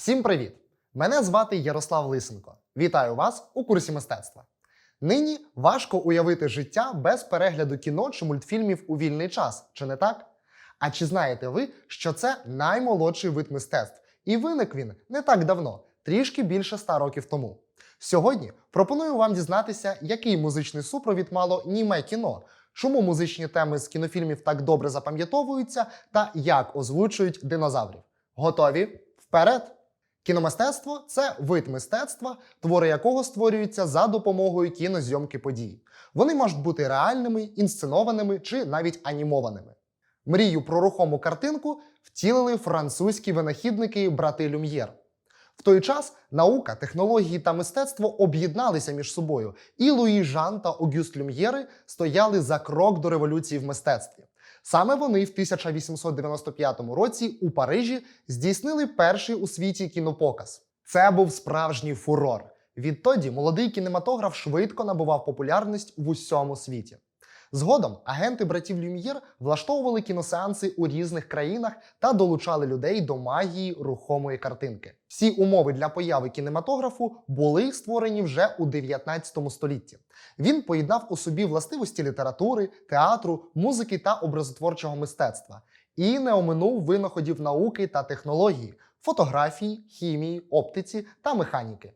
Всім привіт! Мене звати Ярослав Лисенко. Вітаю вас у курсі мистецтва. Нині важко уявити життя без перегляду кіно чи мультфільмів у вільний час, чи не так? А чи знаєте ви, що це наймолодший вид мистецтв? І виник він не так давно, трішки більше ста років тому. Сьогодні пропоную вам дізнатися, який музичний супровід мало німе кіно, чому музичні теми з кінофільмів так добре запам'ятовуються та як озвучують динозаврів. Готові? Вперед! Кіномистецтво це вид мистецтва, твори якого створюються за допомогою кінозйомки подій. Вони можуть бути реальними, інсценованими чи навіть анімованими. Мрію про рухому картинку втілили французькі винахідники брати Люм'єр. В той час наука, технології та мистецтво об'єдналися між собою, і Луї Жан та Огюст Люм'єри стояли за крок до революції в мистецтві. Саме вони в 1895 році у Парижі здійснили перший у світі кінопоказ. Це був справжній фурор. Відтоді молодий кінематограф швидко набував популярність в усьому світі. Згодом агенти братів Люм'єр влаштовували кіносеанси у різних країнах та долучали людей до магії рухомої картинки. Всі умови для появи кінематографу були створені вже у 19 столітті. Він поєднав у собі властивості літератури, театру, музики та образотворчого мистецтва і не оминув винаходів науки та технології, фотографії, хімії, оптиці та механіки.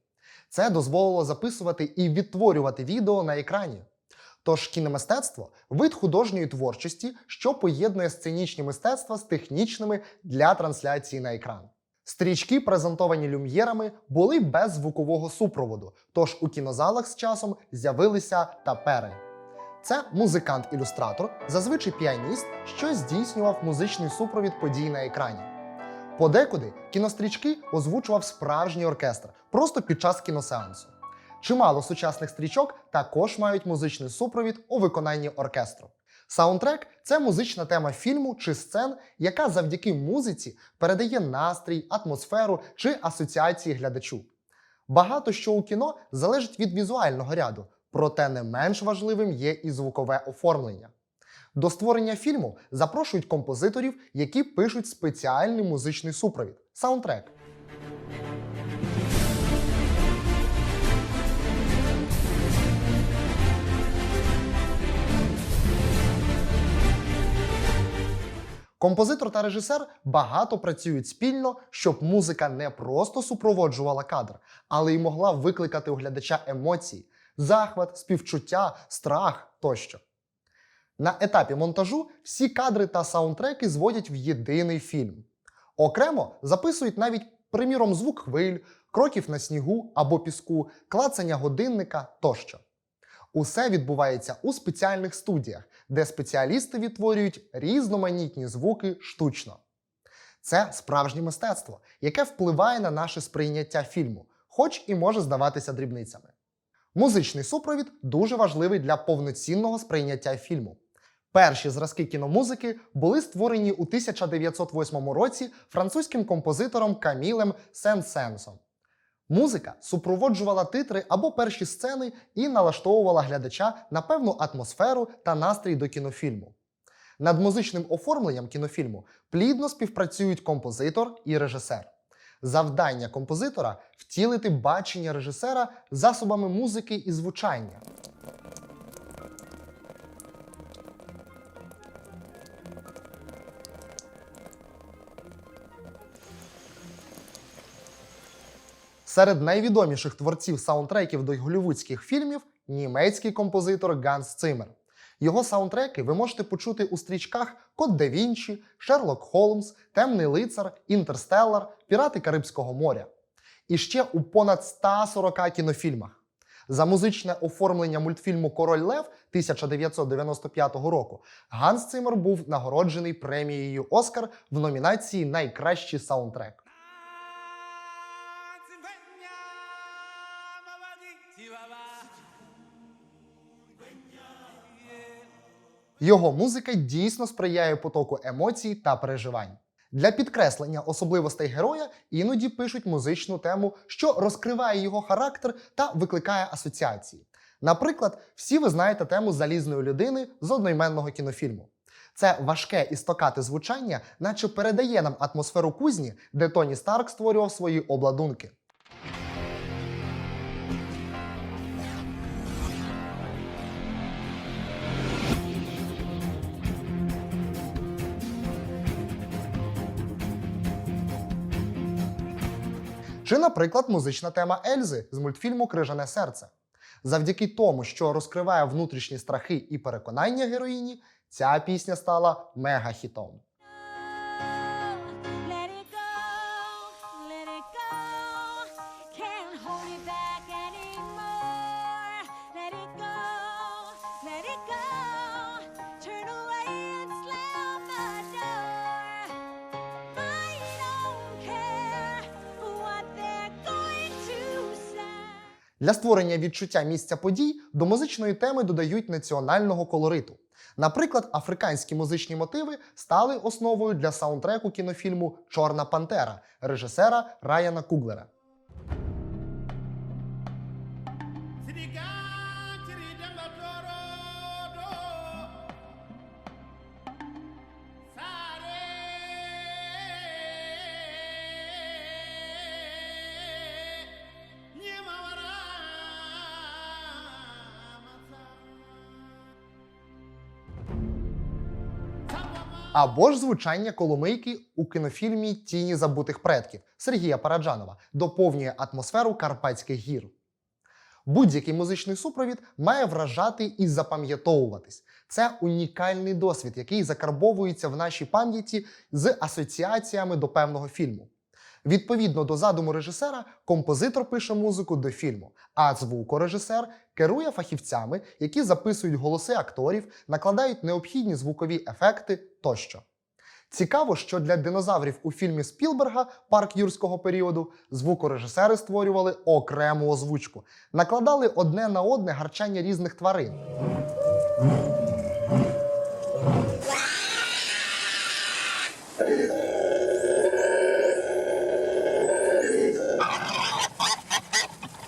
Це дозволило записувати і відтворювати відео на екрані. Тож кіномистецтво вид художньої творчості, що поєднує сценічні мистецтва з технічними для трансляції на екран. Стрічки, презентовані люм'єрами, були без звукового супроводу, тож у кінозалах з часом з'явилися тапери. Це музикант-ілюстратор, зазвичай піаніст, що здійснював музичний супровід подій на екрані. Подекуди кінострічки озвучував справжній оркестр просто під час кіносеансу. Чимало сучасних стрічок також мають музичний супровід у виконанні оркестру. Саундтрек це музична тема фільму чи сцен, яка завдяки музиці передає настрій, атмосферу чи асоціації глядачу. Багато що у кіно залежить від візуального ряду, проте не менш важливим є і звукове оформлення. До створення фільму запрошують композиторів, які пишуть спеціальний музичний супровід саундтрек. Композитор та режисер багато працюють спільно, щоб музика не просто супроводжувала кадр, але й могла викликати у глядача емоції, захват, співчуття, страх тощо. На етапі монтажу всі кадри та саундтреки зводять в єдиний фільм. Окремо записують навіть, приміром, звук хвиль, кроків на снігу або піску, клацання годинника тощо. Усе відбувається у спеціальних студіях, де спеціалісти відтворюють різноманітні звуки штучно. Це справжнє мистецтво, яке впливає на наше сприйняття фільму, хоч і може здаватися дрібницями. Музичний супровід дуже важливий для повноцінного сприйняття фільму. Перші зразки кіномузики були створені у 1908 році французьким композитором Камілем Сен-Сенсом. Музика супроводжувала титри або перші сцени і налаштовувала глядача на певну атмосферу та настрій до кінофільму. Над музичним оформленням кінофільму плідно співпрацюють композитор і режисер. Завдання композитора втілити бачення режисера засобами музики і звучання. Серед найвідоміших творців саундтреків до голівудських фільмів німецький композитор Ганс Циммер. Його саундтреки ви можете почути у стрічках Код да Вінчі, Шерлок Холмс, Темний лицар, Інтерстеллар, Пірати Карибського моря. І ще у понад 140 кінофільмах. За музичне оформлення мультфільму Король Лев 1995 року Ганс Циммер був нагороджений премією Оскар в номінації Найкращий саундтрек. Його музика дійсно сприяє потоку емоцій та переживань. Для підкреслення особливостей героя іноді пишуть музичну тему, що розкриває його характер та викликає асоціації. Наприклад, всі ви знаєте тему залізної людини з одноіменного кінофільму. Це важке і стокате звучання, наче передає нам атмосферу кузні, де Тоні Старк створював свої обладунки. Чи, наприклад, музична тема Ельзи з мультфільму Крижане серце. Завдяки тому, що розкриває внутрішні страхи і переконання героїні, ця пісня стала мега-хітом. Для створення відчуття місця подій до музичної теми додають національного колориту. Наприклад, африканські музичні мотиви стали основою для саундтреку кінофільму Чорна Пантера режисера Райана Куглера. Або ж звучання коломийки у кінофільмі Тіні забутих предків Сергія Параджанова доповнює атмосферу Карпатських гір. Будь-який музичний супровід має вражати і запам'ятовуватись. Це унікальний досвід, який закарбовується в нашій пам'яті з асоціаціями до певного фільму. Відповідно до задуму режисера, композитор пише музику до фільму, а звукорежисер керує фахівцями, які записують голоси акторів, накладають необхідні звукові ефекти тощо. Цікаво, що для динозаврів у фільмі Спілберга Парк юрського періоду звукорежисери створювали окрему озвучку, накладали одне на одне гарчання різних тварин.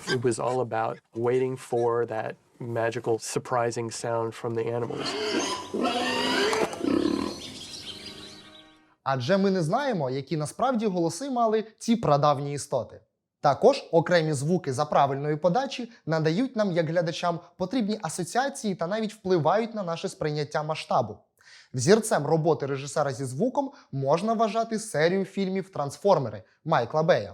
It was all about waiting for that magical, surprising sound from the animals. Адже ми не знаємо, які насправді голоси мали ці прадавні істоти. Також окремі звуки за правильної подачі надають нам, як глядачам, потрібні асоціації та навіть впливають на наше сприйняття масштабу. Взірцем роботи режисера зі звуком можна вважати серію фільмів Трансформери Майкла Бея.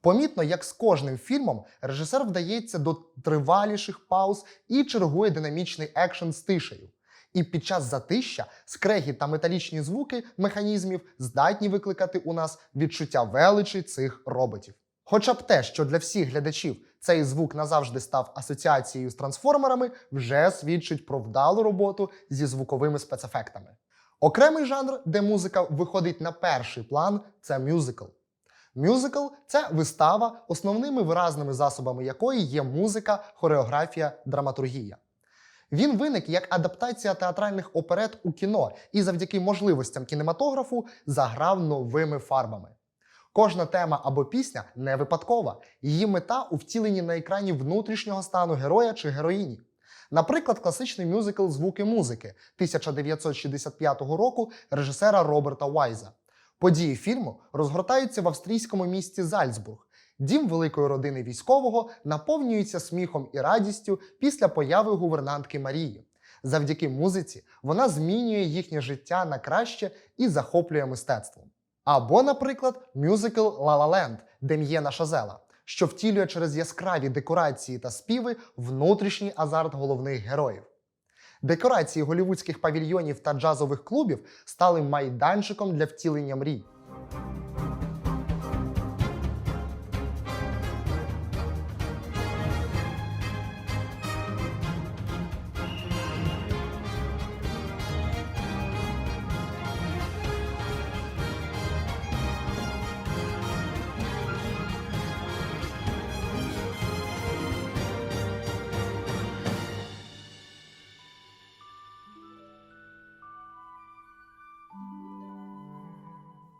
Помітно, як з кожним фільмом режисер вдається до триваліших пауз і чергує динамічний екшен з тишею. І під час затища скрегі та металічні звуки механізмів здатні викликати у нас відчуття величі цих роботів. Хоча б те, що для всіх глядачів цей звук назавжди став асоціацією з трансформерами, вже свідчить про вдалу роботу зі звуковими спецефектами. Окремий жанр, де музика виходить на перший план, це мюзикл. Мюзикл це вистава, основними виразними засобами якої є музика, хореографія, драматургія. Він виник як адаптація театральних оперет у кіно і завдяки можливостям кінематографу заграв новими фарбами. Кожна тема або пісня не випадкова. Її мета у втіленні на екрані внутрішнього стану героя чи героїні. Наприклад, класичний мюзикл Звуки музики 1965 року режисера Роберта Вайза. Події фільму розгортаються в австрійському місті Зальцбург. Дім великої родини військового наповнюється сміхом і радістю після появи гувернантки Марії. Завдяки музиці вона змінює їхнє життя на краще і захоплює мистецтвом. Або, наприклад, мюзикл «Ла Ла Ленд» Дем'єна Шазела, що втілює через яскраві декорації та співи внутрішній азарт головних героїв. Декорації голівудських павільйонів та джазових клубів стали майданчиком для втілення мрій.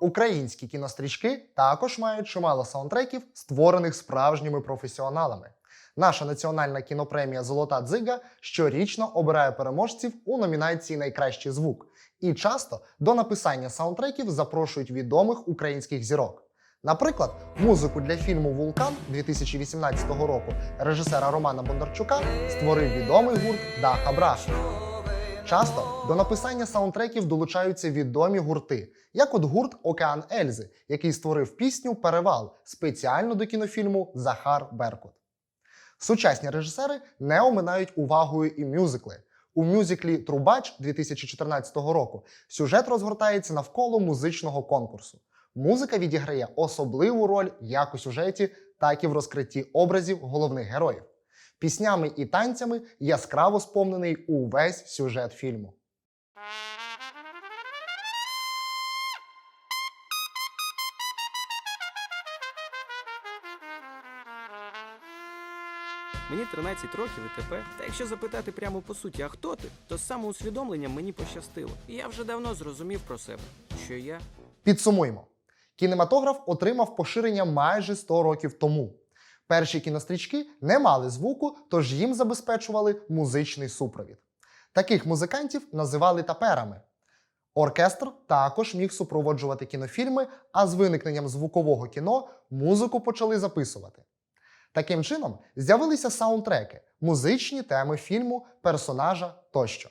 Українські кінострічки також мають чимало саундтреків, створених справжніми професіоналами. Наша національна кінопремія Золота дзига щорічно обирає переможців у номінації Найкращий звук. І часто до написання саундтреків запрошують відомих українських зірок. Наприклад, музику для фільму Вулкан 2018 року режисера Романа Бондарчука створив відомий гурт Даха Браша. Часто до написання саундтреків долучаються відомі гурти, як от гурт Океан Ельзи, який створив пісню Перевал спеціально до кінофільму Захар Беркут. Сучасні режисери не оминають увагою і мюзикли. У мюзиклі Трубач 2014 року сюжет розгортається навколо музичного конкурсу. Музика відіграє особливу роль як у сюжеті, так і в розкритті образів головних героїв. Піснями і танцями яскраво сповнений увесь сюжет фільму. Мені 13 років і тепер. Та якщо запитати прямо по суті, а хто ти, то з самоусвідомленням мені пощастило. І я вже давно зрозумів про себе, що я Підсумуємо: кінематограф отримав поширення майже 100 років тому. Перші кінострічки не мали звуку, тож їм забезпечували музичний супровід. Таких музикантів називали таперами. Оркестр також міг супроводжувати кінофільми, а з виникненням звукового кіно музику почали записувати. Таким чином з'явилися саундтреки, музичні теми фільму, персонажа тощо.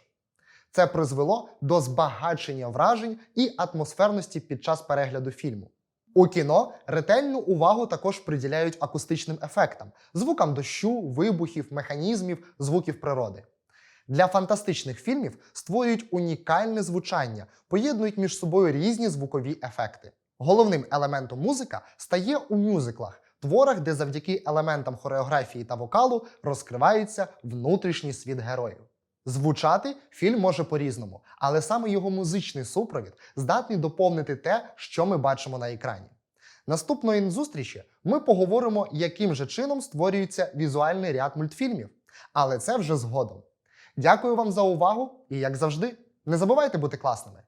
Це призвело до збагачення вражень і атмосферності під час перегляду фільму. У кіно ретельну увагу також приділяють акустичним ефектам, звукам дощу, вибухів, механізмів, звуків природи. Для фантастичних фільмів створюють унікальне звучання, поєднують між собою різні звукові ефекти. Головним елементом музика стає у мюзиклах, творах, де завдяки елементам хореографії та вокалу розкривається внутрішній світ героїв. Звучати фільм може по-різному, але саме його музичний супровід здатний доповнити те, що ми бачимо на екрані. Наступної зустрічі ми поговоримо, яким же чином створюється візуальний ряд мультфільмів, але це вже згодом. Дякую вам за увагу і, як завжди, не забувайте бути класними.